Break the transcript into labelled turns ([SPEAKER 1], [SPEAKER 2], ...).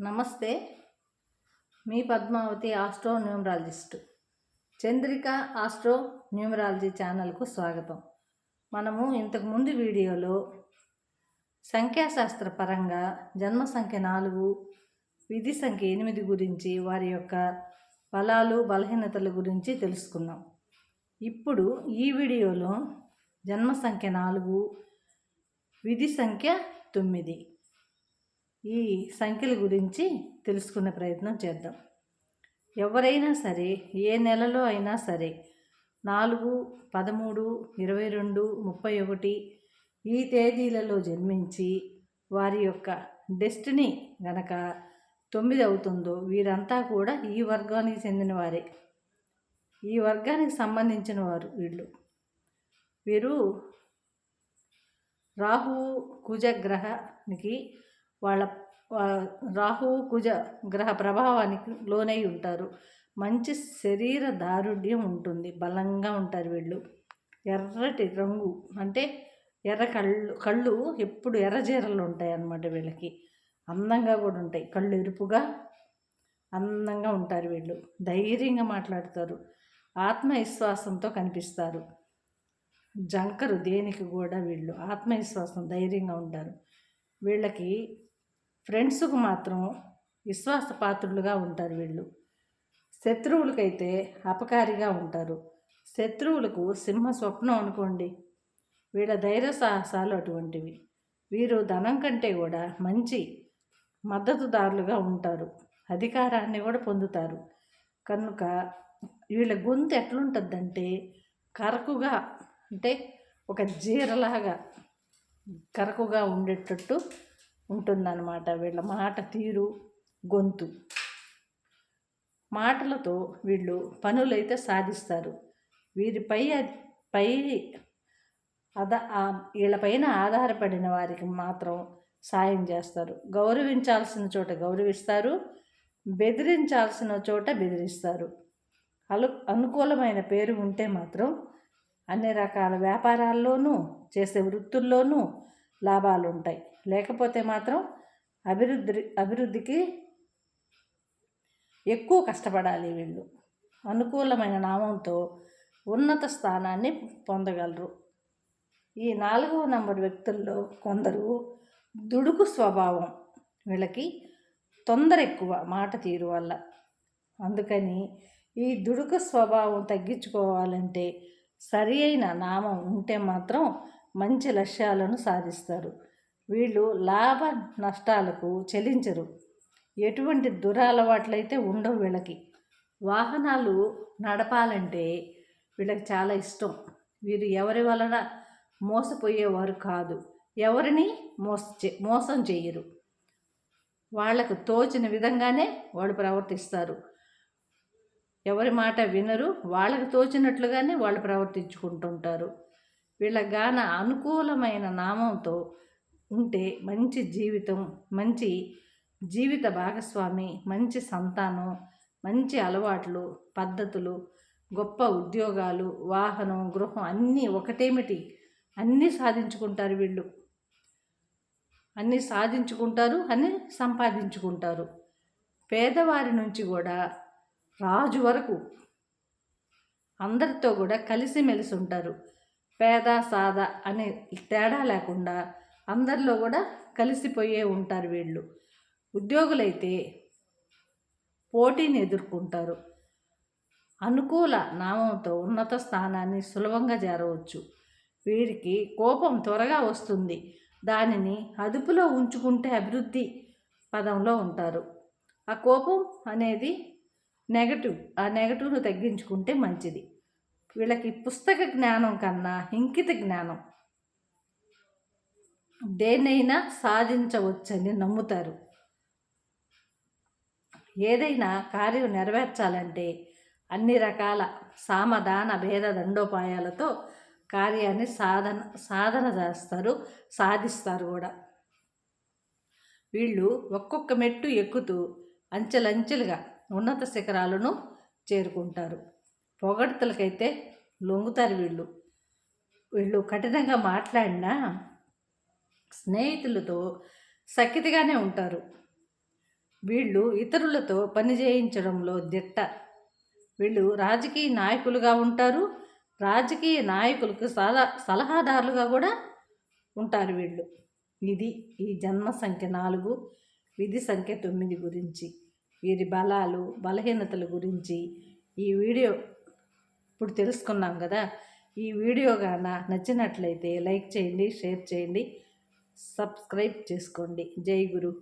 [SPEAKER 1] నమస్తే. మీ Padmavati astro numerologist Chandrika astro numerology ఛానల్కు స్వాగతం. మనము ఇంతకుముందు వీడియోలో సంఖ్యాశాస్త్ర పరంగా జన్మ సంఖ్య నాలుగు విధి సంఖ్య ఎనిమిది గురించి వారి యొక్క బలాలు బలహీనతల గురించి తెలుసుకున్నాం. ఇప్పుడు ఈ వీడియోలో జన్మ సంఖ్య నాలుగు విధి సంఖ్య తొమ్మిది. ఈ సంఖ్యల గురించి తెలుసుకునే ప్రయత్నం చేద్దాం. ఎవరైనా సరే ఏ నెలలో అయినా సరే నాలుగు పదమూడు ఇరవై రెండు ముప్పై ఒకటి ఈ తేదీలలో జన్మించి వారి యొక్క డెస్టినీ గనక తొమ్మిది అవుతుందో వీరంతా కూడా ఈ వర్గానికి చెందిన వారే. ఈ వర్గానికి సంబంధించిన వారు వీళ్ళు. వీరు రాహువు కుజగ్రహానికి వాళ్ళ రాహువు కుజ గ్రహ ప్రభావానికి లోనై ఉంటారు. మంచి శరీర దారుఢ్యం ఉంటుంది. బలంగా ఉంటారు వీళ్ళు. ఎర్రటి రంగు అంటే ఎర్ర కళ్ళు కళ్ళు ఎప్పుడు ఎర్రజీరలు ఉంటాయి అన్నమాట వీళ్ళకి. అందంగా కూడా ఉంటాయి. కళ్ళు ఎరుపుగా అందంగా ఉంటారు వీళ్ళు. ధైర్యంగా మాట్లాడతారు. ఆత్మవిశ్వాసంతో కనిపిస్తారు. జంకరు దేనికి కూడా వీళ్ళు ఆత్మవిశ్వాసం ధైర్యంగా ఉంటారు. వీళ్ళకి ఫ్రెండ్స్కు మాత్రం విశ్వాసపాత్రులుగా ఉంటారు వీళ్ళు. శత్రువులకైతే అపకారిగా ఉంటారు. శత్రువులకు సింహ స్వప్నం అనుకోండి. వీళ్ళ ధైర్య సాహసాలు అటువంటివి. వీరు ధనం కంటే కూడా మంచి మద్దతుదారులుగా ఉంటారు. అధికారాన్ని కూడా పొందుతారు. కనుక వీళ్ళ గొంతు ఎట్లుంటుందంటే కరకుగా అంటే ఒక జీరలాగా కరకుగా ఉండేటట్టు ఉంటుందన్నమాట. వీళ్ళ మాట తీరు గొంతు. మాటలతో వీళ్ళు పనులైతే సాధిస్తారు. వీరిపై పై అద వీళ్ళపైన ఆధారపడిన వారికి మాత్రం సాయం చేస్తారు. గౌరవించాల్సిన చోట గౌరవిస్తారు. బెదిరించాల్సిన చోట బెదిరిస్తారు. అలు అనుకూలమైన పేరు ఉంటే మాత్రం అన్ని రకాల వ్యాపారాల్లోనూ చేసే వృత్తుల్లోనూ లాభాలు ఉంటాయి లేకపోతే మాత్రం అభివృద్ధి అభివృద్ధికి ఎక్కువ కష్టపడాలి వీళ్ళు. అనుకూలమైన నామంతో ఉన్నత స్థానాన్ని పొందగలరు. ఈ నాలుగవ నంబర్ వ్యక్తుల్లో కొందరు దుడుకు స్వభావం. వీళ్ళకి తొందర ఎక్కువ మాట తీరు వల్ల. అందుకని ఈ దుడుకు స్వభావం తగ్గించుకోవాలంటే సరి అయిన నామం ఉంటే మాత్రం మంచి లక్ష్యాలను సాధిస్తారు. వీళ్ళు లాభ నష్టాలకు చెల్లించరు. ఎటువంటి దురలవాట్లయితే ఉండవు వీళ్ళకి. వాహనాలు నడపాలంటే వీళ్ళకి చాలా ఇష్టం. వీరు ఎవరి వలన మోసపోయేవారు కాదు. ఎవరిని మోస మోసం చేయరు. వాళ్ళకు తోచిన విధంగానే వాళ్ళు ప్రవర్తిస్తారు. ఎవరి మాట వినరు. వాళ్ళకు తోచినట్లుగానే వాళ్ళు ప్రవర్తించుకుంటుంటారు. వీళ్ళ గాన అనుకూలమైన నామంతో ఉంటే మంచి జీవితం మంచి జీవిత భాగస్వామి మంచి సంతానం మంచి అలవాట్లు పద్ధతులు గొప్ప ఉద్యోగాలు వాహనం గృహం అన్నీ ఒకటేమిటి అన్నీ సాధించుకుంటారు వీళ్ళు. అన్నీ సాధించుకుంటారు అన్నీ సంపాదించుకుంటారు. పేదవారి నుంచి కూడా రాజు వరకు అందరితో కూడా కలిసిమెలిసి ఉంటారు. పేద సాదా అనే తేడా లేకుండా అందరిలో కూడా కలిసిపోయే ఉంటారు వీళ్ళు. ఉద్యోగులైతే పోటీని ఎదుర్కొంటారు. అనుకూల నామంతో ఉన్నత స్థానాన్ని సులభంగా చేరవచ్చు. వీరికి కోపం త్వరగా వస్తుంది. దానిని అదుపులో ఉంచుకుంటే అభివృద్ధి పదంలో ఉంటారు. ఆ కోపం అనేది నెగటివ్ ఆ నెగటివ్ను తగ్గించుకుంటే మంచిది. వీళ్ళకి పుస్తక జ్ఞానం కన్నా ఇంకిత జ్ఞానం దేన్నైనా సాధించవచ్చని నమ్ముతారు. ఏదైనా కార్యం నెరవేర్చాలంటే అన్ని రకాల సామధాన భేద దండోపాయాలతో కార్యాన్ని సాధన సాధన చేస్తారు సాధిస్తారు కూడా. వీళ్ళు ఒక్కొక్క మెట్టు ఎక్కుతూ అంచెలంచెలుగా ఉన్నత శిఖరాలను చేరుకుంటారు. పొగడ్తలకైతే లొంగుతారు వీళ్ళు. వీళ్ళు కఠినంగా మాట్లాడినా స్నేహితులతో సఖ్యతగానే ఉంటారు. వీళ్ళు ఇతరులతో పని చేయించడంలో దిట్ట. వీళ్ళు రాజకీయ నాయకులుగా ఉంటారు. రాజకీయ నాయకులకు సలహా సలహాదారులుగా కూడా ఉంటారు వీళ్ళు. ఇది ఈ జన్మ సంఖ్య నాలుగు విధి సంఖ్య తొమ్మిది గురించి వీరి బలాలు బలహీనతల గురించి ఈ వీడియో ఇప్పుడు తెలుసుకున్నాం కదా. ఈ వీడియో గాన నచ్చినట్లయితే లైక్ చేయండి షేర్ చేయండి. సబ్స్క్రైబ్ చేసుకోండి. జై గురు.